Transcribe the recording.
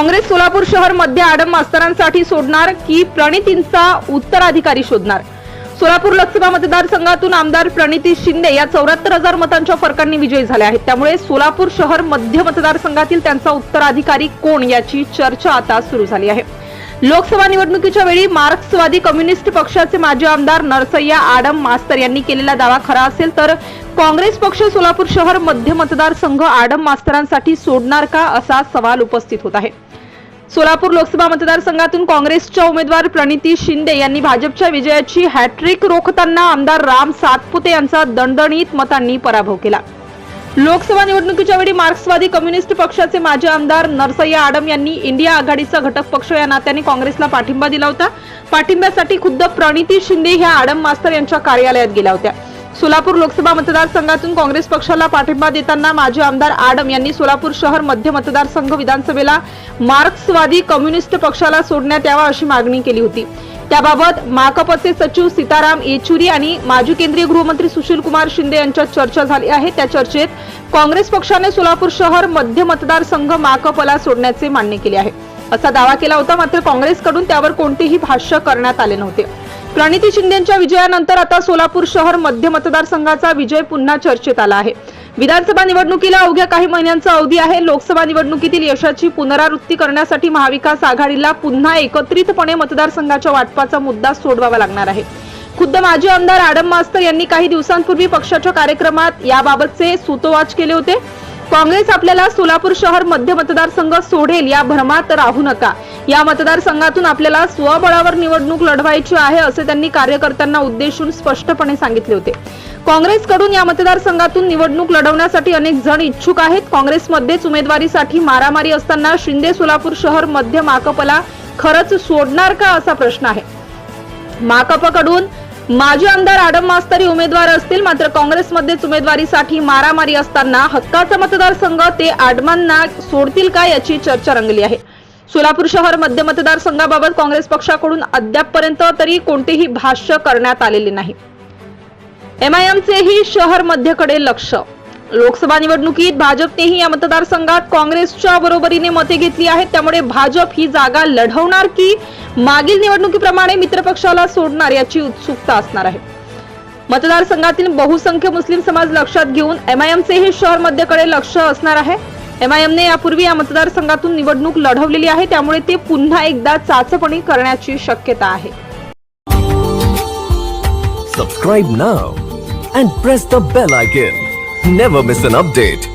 काँग्रेस सोलापूर शहरमध्ये आडम मास्तरांसाठी सोडणार की प्रणितींचा उत्तराधिकारी शोधणार? सोलापूर लोकसभा मतदारसंघातून आमदार प्रणिती शिंदे या चौऱ्याहत्तर हजार मतांच्या फरकांनी विजयी झाले आहेत. त्यामुळे सोलापूर शहर मध्य मतदारसंघातील त्यांचा उत्तराधिकारी कोण याची चर्चा आता सुरू झाली आहे. लोकसभा निवडणुकीच्या वेळी मार्क्सवादी कम्युनिस्ट पक्षाचे माजी आमदार नरसय्या आडम मास्तर यांनी केलेला दावा खरा असेल तर काँग्रेस पक्ष सोलापूर शहर मध्य मतदारसंघ आडम मास्तरांसाठी सोडणार का असा सवाल उपस्थित होत आहे. सोलापूर लोकसभा मतदारसंघातून काँग्रेसच्या उमेदवार प्रणिती शिंदे यांनी भाजपच्या विजयाची हॅट्रिक रोखताना आमदार राम सातपुते यांचा दणदणीत मतांनी पराभव केला. लोकसभा निवडणुकीच्या वेळी मार्क्सवादी कम्युनिस्ट पक्षाचे माजी आमदार नरसय्या आडम यांनी इंडिया आघाडीचा घटक पक्ष या नात्याने काँग्रेसला पाठिंबा दिला होता. पाठिंब्यासाठी खुद्द प्रणिती शिंदे ह्या आडम मास्तर यांच्या कार्यालयात गेल्या होत्या. सोलापूर लोकसभा मतदारसंघातून काँग्रेस पक्षाला पाठिंबा देताना माजी आमदार आडम यांनी सोलापूर शहर मध्य मतदारसंघ विधानसभेला मार्क्सवादी कम्युनिस्ट पक्षाला सोडण्यात यावा अशी मागणी केली होती. त्याबाबत माकपचे सचिव सीताराम येचुरी आणि माजी केंद्रीय गृहमंत्री सुशील कुमार शिंदे यांच्यात चर्चा झाली आहे. त्या चर्चेत काँग्रेस पक्षाने सोलापूर शहर मध्य मतदारसंघ माकपला सोडण्याचे मान्य केले आहे. असा दावा केला होता मात्र काँग्रेसकडून त्यावर कोणतेही भाष्य करण्यात आले नव्हते. प्रणिती शिंदेच्या विजयानंतर आता सोलापूर शहर मध्य मतदारसंघाचा विजय पुन्हा चर्चेत आला आहे. विधानसभा निवडणुकीला अवघ्या काही महिन्यांचा अवधी आहे. लोकसभा निवडणुकीतील यशाची पुनरावृत्ती करण्यासाठी महाविकास आघाडीला पुन्हा एकत्रितपणे मतदारसंघाच्या वाटपाचा मुद्दा सोडवावा लागणार आहे. खुद्द माजी आमदार आडम मास्तर यांनी काही दिवसांपूर्वी पक्षाच्या कार्यक्रमात याबाबतचे सूतोवाच केले होते. काँग्रेस आपल्याला सोलापूर शहर मध्य मतदारसंघ सोडेल या भ्रमात राहू नका. या मतदारसंघातून आपल्याला स्वबळावर निवडणूक लढवायची आहे असे त्यांनी कार्यकर्त्यांना उद्देशून स्पष्टपणे सांगितले होते. काँग्रेसकडून या मतदारसंघातून निवडणूक लढवण्यासाठी अनेक जण इच्छुक आहेत. काँग्रेसमध्येच उमेदवारीसाठी मारामारी असताना शिंदे सोलापूर शहर मध्य माकपला खरंच सोडणार का असा प्रश्न आहे. माकपकडून माजी आमदार आडम मास्तरी उमेदवार असतील मात्र काँग्रेसमध्येच उमेदवारीसाठी मारामारी असताना हक्काचा मतदारसंघ ते आडमांना सोडतील का याची चर्चा रंगली आहे. सोलापूर शहर मध्य मतदारसंघाबाबत काँग्रेस पक्षाकडून अद्यापपर्यंत तरी कोणतेही भाष्य करण्यात आलेले नाही. एमआयएमचेही शहर मध्यकडे लक्ष. लोकसभा निवडणुकीत भाजपनेही या मतदारसंघात काँग्रेसच्या बरोबरीने मते घेतली आहेत. त्यामुळे भाजप ही जागा लढवणार की मागील निवडणुकीप्रमाणे मित्रपक्षाला सोडणार याची उत्सुकता असणार आहे. मतदारसंघातील बहुसंख्य मुस्लिम समाज लक्षात घेऊन एमआयएमचेही शहर मध्यकडे लक्ष असणार आहे. एमआयएमने यापूर्वी या मतदारसंघातून निवडणूक लढवलेली आहे. त्यामुळे ते पुन्हा एकदा चाचपणी करण्याची शक्यता आहे. Subscribe now and press the bell icon never miss an update